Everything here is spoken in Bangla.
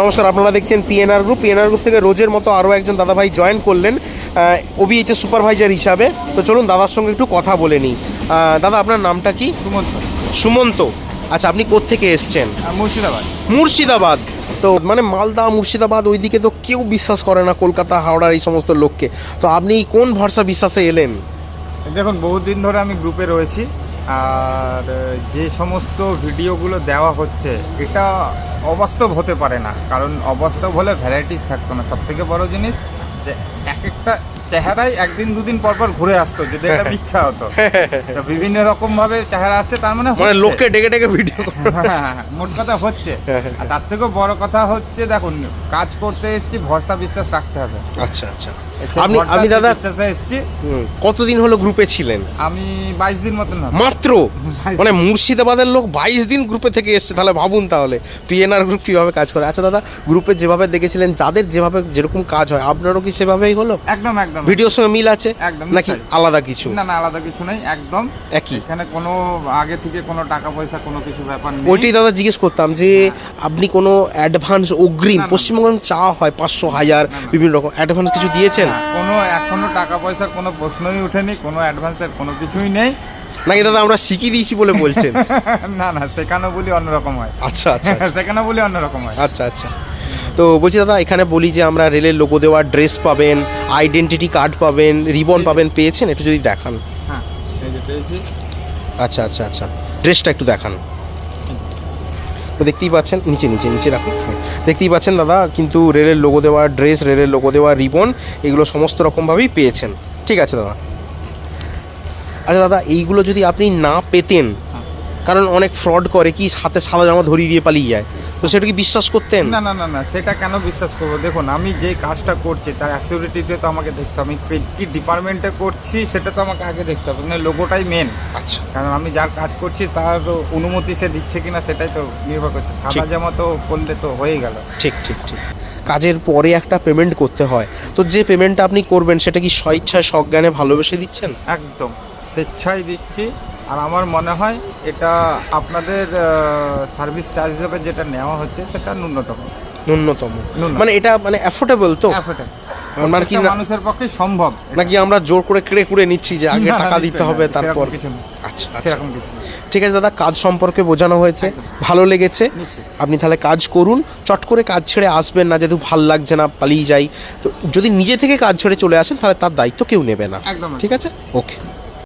নমস্কার আপনারা দেখছেন পিএনআর গ্রুপ পিএনআর গ্রুপ থেকে রোজের মতো আরও একজন দাদাভাই জয়েন করলেন ওবিএইচএস সুপারভাইজার হিসাবে। তো চলুন দাদার সঙ্গে একটু কথা বলে নিই। দাদা আপনার নামটা কি? সুমন্ত। সুমন্ত। আচ্ছা আপনি কোত্থেকে এসছেন? মুর্শিদাবাদ। মুর্শিদাবাদ। তো মানে মালদা মুর্শিদাবাদ ওইদিকে তো কেউ বিশ্বাস করে না কলকাতা হাওড়ার এই সমস্ত লোককে। তো আপনি কোন ভরসা বিশ্বাসে এলেন? দেখুন বহুদিন ধরে আমি গ্রুপে রয়েছি। আর যে সমস্ত ভিডিওগুলো দেওয়া হচ্ছে এটা অবাস্তব হতে পারে না। কারণ অবাস্তব হলে ভ্যারাইটিস থাকতো না। সবথেকে বড় জিনিস যে, এক একটা চেহারাই একদিন দুদিন পর পর ঘুরে আসতো যদি এটা মিথ্যা হতো। তো বিভিন্ন রকম ভাবে চেহারা আসছে তার মানে মানে লোককে ডেকে ডেকে ভিডিও হ্যাঁ, মোট কথা হচ্ছে। আর তার থেকেও বড় কথা হচ্ছে দেখুন কাজ করতে এসেছি ভরসা বিশ্বাস রাখতে হবে। আচ্ছা আচ্ছা। আপনি আমি দাদা বিশ্বাসে এসেছি। কতদিন হলো গ্রুপে ছিলেন? আমি বাইশ দিন মতন মাত্র? মানে মুর্শিদাবাদের লোক বাইশ দিন গ্রুপে থেকে এসছে তাহলে ভাবুন তাহলে পিএনআর গ্রুপ কীভাবে কাজ করে। আচ্ছা দাদা গ্রুপে যেভাবে দেখেছিলেন যাদের যেভাবে যেরকম কাজ হয় আপনারও কি সেভাবেই হলো? একদম একদম। ভিডিওর সঙ্গে মিল আছে? একদম, নাকি আলাদা কিছু? না না আলাদা কিছু নেই একদম। একই? এখানে কোনো আগে থেকে কোনো টাকা পয়সা কোনো কিছু ব্যাপার নেই। ওইটাই দাদা জিজ্ঞেস করতাম যে আপনি কোনো অ্যাডভান্স অগ্রিম। পশ্চিমবঙ্গে চা হয় পাঁচশো হাজার। বিভিন্ন রকম অ্যাডভান্স কিছু দিয়েছেন? কোনো এখনও টাকা পয়সার কোনো প্রশ্নই ওঠেনি কোনো অ্যাডভান্সের কোনো কিছুই নেই। নাকি দাদা আমরা শিখিয়ে দিয়েছি বলে বলছেন? না না সেখানে বলি অন্যরকম হয়। আচ্ছা আচ্ছা সেখানে বলি অন্যরকম হয়। আচ্ছা আচ্ছা। তো বলছি দাদা এখানে বলি যে আমরা রেলের লোগো দেওয়া ড্রেস পাবেন আইডেন্টিটি কার্ড পাবেন রিবন পাবেন পেয়েছেন? একটু যদি দেখান। হ্যাঁ আচ্ছা আচ্ছা আচ্ছা। ড্রেসটা একটু দেখান। তো দেখতেই পাচ্ছেন নিচে নিচে নিচে রাখুন হ্যাঁ। দেখতেই পাচ্ছেন দাদা কিন্তু রেলের লোগো দেওয়া ড্রেস রেলের লোগো দেওয়া রিবন এগুলো সমস্ত রকমভাবেই পেয়েছেন। ঠিক আছে দাদা। আচ্ছা দাদা এইগুলো যদি আপনি না পেতেন হ্যাঁ। কারণ অনেক ফ্রড করে কি হাতে সাদা জামা ধরিয়ে দিয়ে পালিয়ে যায়? তো সেটা কি বিশ্বাস করতেন? না না না না সেটা কেন বিশ্বাস করব? দেখুন আমি যে কাজটা করছি তার অ্যাসিউরিটিতে তো আমাকে দেখতে হবে। আমি কি- ডিপার্টমেন্টে করছি সেটা তো আমাকে আগে দেখতে হবে। মানে লোগোটাই মেন আচ্ছা। কারণ আমি যার কাজ করছি তার অনুমতি সে দিচ্ছে কিনা সেটাই তো নির্ভর করছে। সাদা জামা তো করলে তো হয়ে গেল। ঠিক ঠিক ঠিক। কাজের পরে একটা পেমেন্ট করতে হয়। তো যে পেমেন্টটা আপনি করবেন সেটা কি স্বইচ্ছায় সজ্ঞানে ভালোবেসে দিচ্ছেন? একদম। স্বেচ্ছায় দিচ্ছি। আর আমার মনে হয় এটা আপনাদের সার্ভিস চার্জ হিসেবে যেটা নেওয়া হচ্ছে সেটা ন্যূনতম। ন্যূনতম। মানে এটা মানে অ্যাফোর্ডেবল তো? মানে কি মানুষের পক্ষে সম্ভব নাকি আমরা জোর করে কেড়ে কুড়ে নিচ্ছি যে আগে টাকা দিতে হবে তারপর আচ্ছা আচ্ছা। সেরকম কিছু ঠিক আছে দাদা কাজ সম্পর্কে বোঝানো হয়েছে ভালো লেগেছে। আপনি তাহলে কাজ করুন চট করে কাজ ছেড়ে আসবেন না যেহেতু ভালো লাগছে না পালিয়ে যাই। তো যদি নিজে থেকে কাজ ছেড়ে চলে আসেন তাহলে তার দায়িত্ব কেউ নেবে না। একদম ঠিক আছে? ওকে